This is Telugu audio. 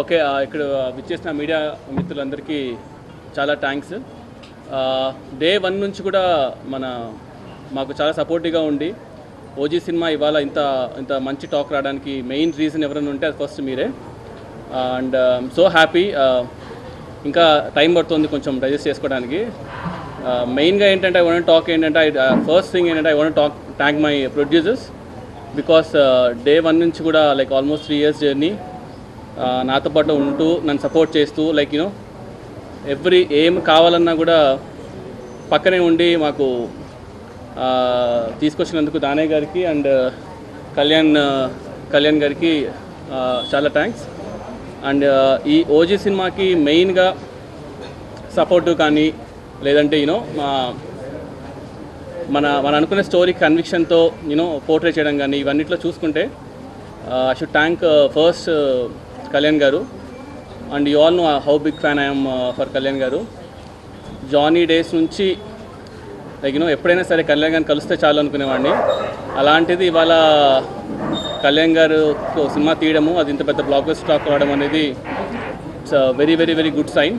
ఓకే ఇక్కడ విచ్చేసిన మీడియా మిత్రులందరికీ చాలా థ్యాంక్స్ డే వన్ నుంచి కూడా మన మాకు చాలా సపోర్టివ్గా ఉండి ఓజీ సినిమా ఇవాళ ఇంత ఇంత మంచి టాక్ రావడానికి మెయిన్ రీజన్ ఎవరైనా ఉంటే అది ఫస్ట్ మీరే. అండ్ సో హ్యాపీ ఇంకా టైం పడుతుంది కొంచెం డైజెస్ట్ చేసుకోవడానికి. మెయిన్గా ఏంటంటే ఐ వాంట్ టాక్ ఏంటంటే ఐ ఫస్ట్ థింగ్ ఏంటంటే I want talk thank my producers because day one నుంచి కూడా like almost three years journey నాతో పాటు ఉంటూ నన్ను సపోర్ట్ చేస్తూ లైక్ యూనో ఎవ్రీ ఏం కావాలన్నా కూడా పక్కనే ఉండి మాకు తీసుకొచ్చినందుకు దానయ్య గారికి అండ్ కళ్యాణ్ కళ్యాణ్ గారికి చాలా థ్యాంక్స్ అండ్ ఈ ఓజీ సినిమాకి మెయిన్గా సపోర్టు కానీ లేదంటే యూనో మా మన మన అనుకునే స్టోరీ కన్విక్షన్తో యూనో పోర్ట్రేట్ చేయడం కానీ ఇవన్నిట్లో చూసుకుంటే I should thank first Kalyan garu. And you all know how big fan I'm for Kalyan garu. Johnny days నుంచి లైక్ యూనో ఎప్పుడైనా సరే కళ్యాణ్ గారిని కలిస్తే చాలు అనుకునేవాడిని. అలాంటిది ఇవాళ కళ్యాణ్ గారు సినిమా తీయడము అది ఇంత పెద్ద బ్లాక్ స్టాక్ రావడం అనేది it's very very very good sign